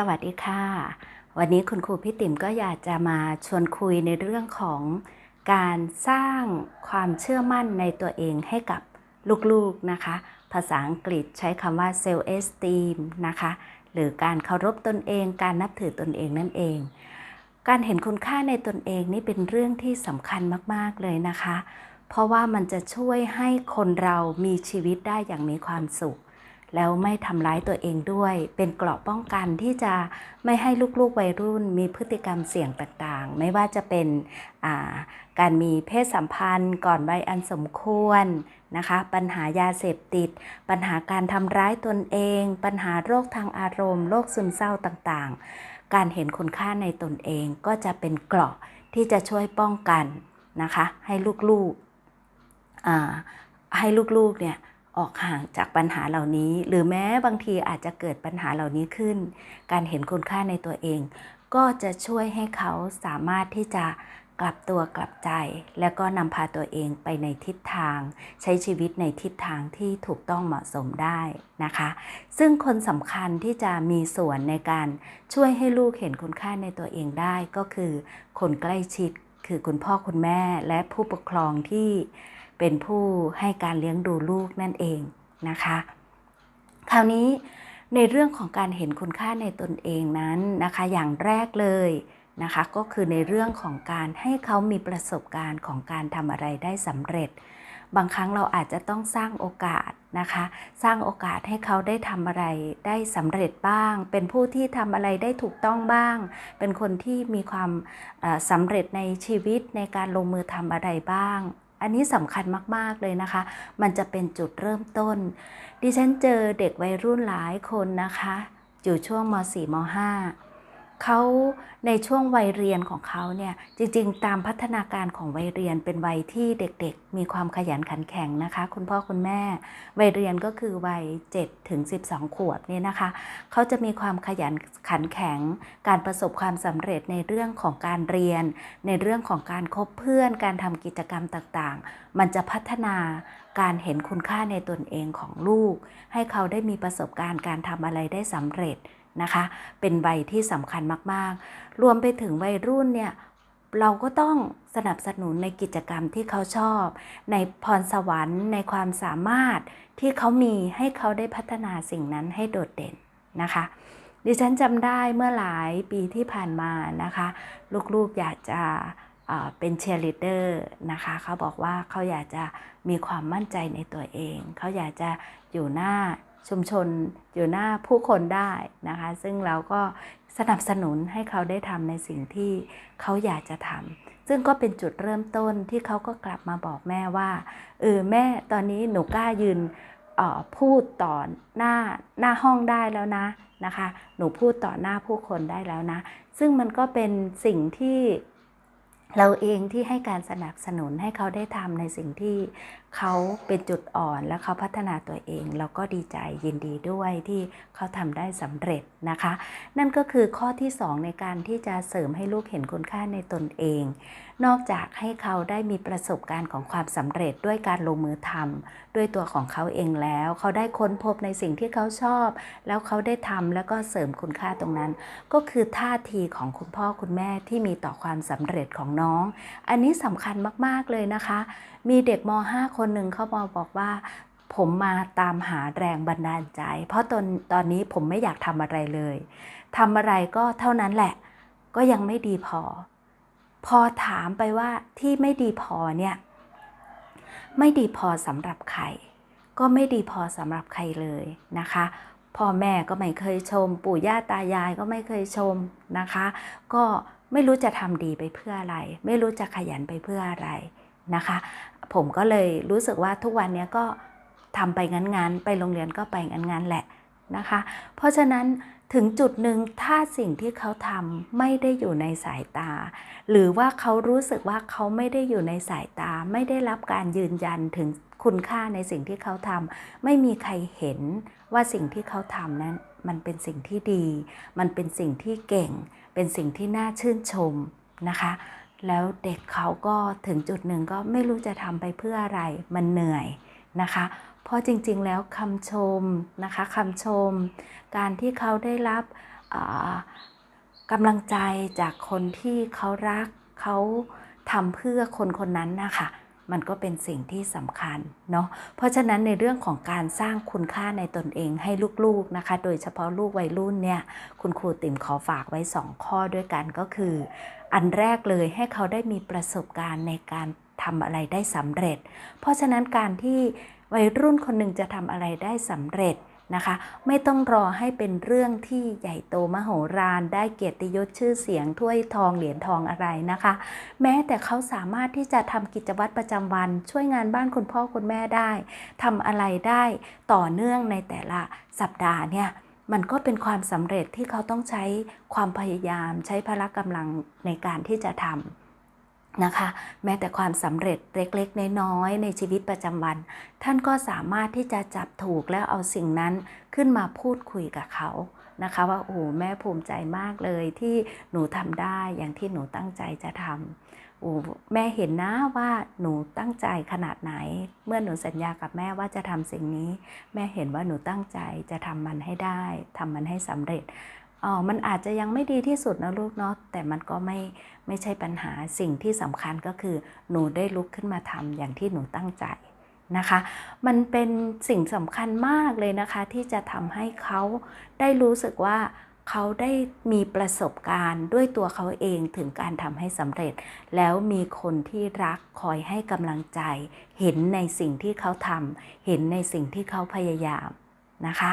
สวัสดีค่ะ วันนี้คุณครูพี่ติ๋มก็อยากจะมาชวนคุยในเรื่องของการสร้างความเชื่อมั่นในตัวเองให้กับลูกๆนะคะ ภาษาอังกฤษใช้คำว่า self esteem นะคะ หรือการเคารพตนเอง การนับถือตนเองนั่นเอง การเห็นคุณค่าในตนเองนี่เป็นเรื่องที่สำคัญมากๆเลยนะคะ เพราะว่ามันจะช่วยให้คนเรามีชีวิตได้อย่างมีความสุข แล้วไม่ทำร้ายตัวเองด้วย เป็นเกราะป้องกันที่จะไม่ให้ลูกๆวัยรุ่นมีพฤติกรรมเสี่ยงต่างๆ ไม่ว่าจะเป็นาการมีเพศสัมพันธ์ก่อนวัยอันสมควรนะคะ ปัญหายาเสพติด ปัญหาการทำร้ายตนเอง ปัญหาโรคทางอารมณ์ โรคซึมเศร้าต่างๆ การเห็นคุณค่าในตนเองก็จะเป็นเกราะที่จะช่วยป้องกันนะคะ ให้ลูกๆให้ลูกๆเนี่ย ออกห่างจากปัญหาเหล่านี้ หรือแม้บางทีอาจจะเกิดปัญหาเหล่านี้ขึ้น การเห็นคุณค่าในตัวเอง ก็จะช่วยให้เขาสามารถที่จะกลับตัวกลับใจ แล้วก็นำพาตัวเองไปในทิศทาง ใช้ชีวิตในทิศทางที่ถูกต้องเหมาะสมได้นะคะ ซึ่งคนสำคัญที่จะมีส่วนในการช่วยให้ลูกเห็นคุณค่าในตัวเองได้ก็คือ คนใกล้ชิดคือคุณพ่อคุณแม่และผู้ปกครองที่ เป็นผู้ให้การเลี้ยงดูลูกนั่นเองนะคะ คราวนี้ในเรื่องของการเห็นคุณค่าในตนเองนั้นนะคะ อย่างแรกเลยนะคะ ก็คือในเรื่องของการให้เขามีประสบการณ์ของการทำอะไรได้สำเร็จ บางครั้งเราอาจจะต้องสร้างโอกาสนะคะ สร้างโอกาสให้เขาได้ทำอะไรได้สำเร็จบ้าง เป็นผู้ที่ทำอะไรได้ถูกต้องบ้าง เป็นคนที่มีความสำเร็จในชีวิตในการลงมือทำอะไรบ้าง อันนี้สำคัญมาก ๆ เลยนะคะ มันจะเป็นจุดเริ่มต้น ดิฉันเจอเด็กวัยรุ่นหลายคนนะคะ อยู่ช่วงม .4 ม .5 เขาในช่วงวัยเรียนของเขาเนี่ยจริง ๆ ตามพัฒนาการของวัยเรียนเป็นวัยที่เด็กๆ มีความขยันขันแข็งนะคะ คุณพ่อคุณแม่ วัยเรียนก็คือวัย7ถึง12 ขวบเนี่ยนะคะเขาจะมีความขยันขันแข็ง การประสบความสำเร็จในเรื่องของการเรียน ในเรื่องของการคบเพื่อน การทำกิจกรรมต่างๆ มันจะพัฒนาการเห็นคุณค่าในตนเองของลูก ให้เขาได้มีประสบการณ์การทำอะไรได้สำเร็จ นะคะ เป็นวัยที่สำคัญมากๆ รวมไปถึงวัยรุ่นเนี่ยเราก็ต้องสนับสนุนในกิจกรรมที่เขาชอบ ในพรสวรรค์ ในความสามารถที่เขามีให้เขาได้พัฒนาสิ่งนั้นให้โดดเด่นนะคะ ดิฉันจำได้เมื่อหลายปีที่ผ่านมานะคะ ลูกๆอยากจะ เป็นเชียร์ลีดเดอร์นะคะเขาบอกว่าเขาอยากจะมีความมั่นใจในตัวเอง เขาอยากจะอยู่หน้าชุมชนอยู่หน้าผู้คนได้นะคะ ซึ่งเราก็สนับสนุนให้เขาได้ทำในสิ่งที่เขาอยากจะทำซึ่งก็เป็นจุดเริ่มต้นที่เขาก็กลับมาบอกแม่ว่าเออแม่ตอนนี้หนูกล้ายืนออพูดต่อหน้าหน้าห้องได้แล้วนะนะคะ หนูพูดต่อหน้าผู้คนได้แล้วนะ ซึ่งมันก็เป็นสิ่งที่ เราเองที่ให้การสนับสนุนให้เขาได้ทำในสิ่งที่ เขาเป็นจุดอ่อนและเขาพัฒนาตัวเอง เราก็ดีใจยินดีด้วยที่เขาทำได้สำเร็จนะคะ นั่นก็คือข้อที่ 2 ในการที่จะเสริมให้ลูกเห็นคุณค่าในตนเอง นอกจากให้เขาได้มีประสบการณ์ของความสำเร็จด้วยการลงมือทำด้วยตัวของเขาเองแล้ว เขาได้ค้นพบในสิ่งที่เขาชอบ แล้วเขาได้ทำแล้วก็เสริมคุณค่าตรงนั้น ก็คือท่าทีของคุณพ่อคุณแม่ที่มีต่อความสำเร็จของน้อง อันนี้สำคัญมากๆเลยนะคะ มีเด็กม .5 คนนหนึ่งเขามาบอกว่า ผมมาตามหาแรงบันดาลใจ เพราะตอนตอนนี้ผมไม่อยากทำอะไรเลยทำอะไรก็เท่านั้นแหละ ก็ยังไม่ดีพอ พอถามไปว่าที่ไม่ดีพอเนี่ย ไม่ดีพอสำหรับใคร ก็ไม่ดีพอสำหรับใครเลยนะคะพ่อแม่ก็ไม่เคยชม ปู่ย่าตายายก็ไม่เคยชมนะคะ ก็ไม่รู้จะทำดีไปเพื่ออะไร ไม่รู้จะขยันไปเพื่ออะไรนะคะ ผมก็เลยรู้สึกว่าทุกวันนี้ก็ทำไปงั้นๆ ไปโรงเรียนก็ไปงั้นๆแหละนะคะ เพราะฉะนั้นถึงจุดหนึ่งถ้าสิ่งที่เขาทำไม่ได้อยู่ในสายตา หรือว่าเขารู้สึกว่าเขาไม่ได้อยู่ในสายตา ไม่ได้รับการยืนยันถึงคุณค่าในสิ่งที่เขาทำไม่มีใครเห็นว่าสิ่งที่เขาทำนั้น มันเป็นสิ่งที่ดี มันเป็นสิ่งที่เก่ง เป็นสิ่งที่น่าชื่นชมนะคะ แล้วเด็กเขาก็ถึงจุดหนึ่งก็ไม่รู้จะทำไปเพื่ออะไรมันเหนื่อยนะคะ เพราะจริงๆแล้วคำชมนะคะคำชม การที่เขาได้รับกำลังใจจากคนที่เขารักเขาทำเพื่อคนคนนั้นนะคะ มันก็เป็นสิ่งที่สำคัญเนาะเพราะฉะนั้นในเรื่องของการสร้างคุณค่าในตนเองให้ลูกๆนะคะ โดยเฉพาะลูกวัยรุ่นเนี่ยคุณครูติ๋มขอฝากไว้ 2 ข้อด้วยกันก็คือ อันแรกเลยให้เขาได้มีประสบการณ์ในการทำอะไรได้สำเร็จ เพราะฉะนั้นการที่วัยรุ่นคนหนึ่งจะทำอะไรได้สำเร็จ นะคะ ไม่ต้องรอให้เป็นเรื่องที่ใหญ่โตมโหฬารได้เกียรติยศชื่อเสียงถ้วยทองเหรียญทองอะไรนะคะ แม้แต่เขาสามารถที่จะทำกิจวัตรประจำวัน ช่วยงานบ้านคุณพ่อคุณแม่ได้ทำอะไรได้ต่อเนื่องในแต่ละสัปดาห์เนี่ยมันก็เป็นความสำเร็จที่เขาต้องใช้ความพยายามใช้พละกำลังในการที่จะทำ นะคะ แม้แต่ความสำเร็จเล็กๆ น้อยๆ ในชีวิตประจำวัน ท่านก็สามารถที่จะจับถูกแล้วเอาสิ่งนั้นขึ้นมาพูดคุยกับเขานะคะ ว่าโอ้แม่ภูมิใจมากเลยที่หนูทำได้อย่างที่หนูตั้งใจจะทำโอ้แม่เห็นนะว่าหนูตั้งใจขนาดไหน เมื่อหนูสัญญากับแม่ว่าจะทำสิ่งนี้ แม่เห็นว่าหนูตั้งใจจะทำมันให้ได้ทำมันให้สำเร็จ อ๋อมันอาจจะยังไม่ดีที่สุดนะลูกเนาะแต่มันก็ไม่ไม่ใช่ปัญหาสิ่งที่สำคัญก็คือ หนูได้ลุกขึ้นมาทำอย่างที่หนูตั้งใจนะคะ มันเป็นสิ่งสำคัญมากเลยนะคะ ที่จะทำให้เขาได้รู้สึกว่าเขาได้มีประสบการณ์ด้วยตัวเขาเองถึงการทำให้สำเร็จ แล้วมีคนที่รักคอยให้กำลังใจ เห็นในสิ่งที่เขาทำเห็นในสิ่งที่เขาพยายามนะคะ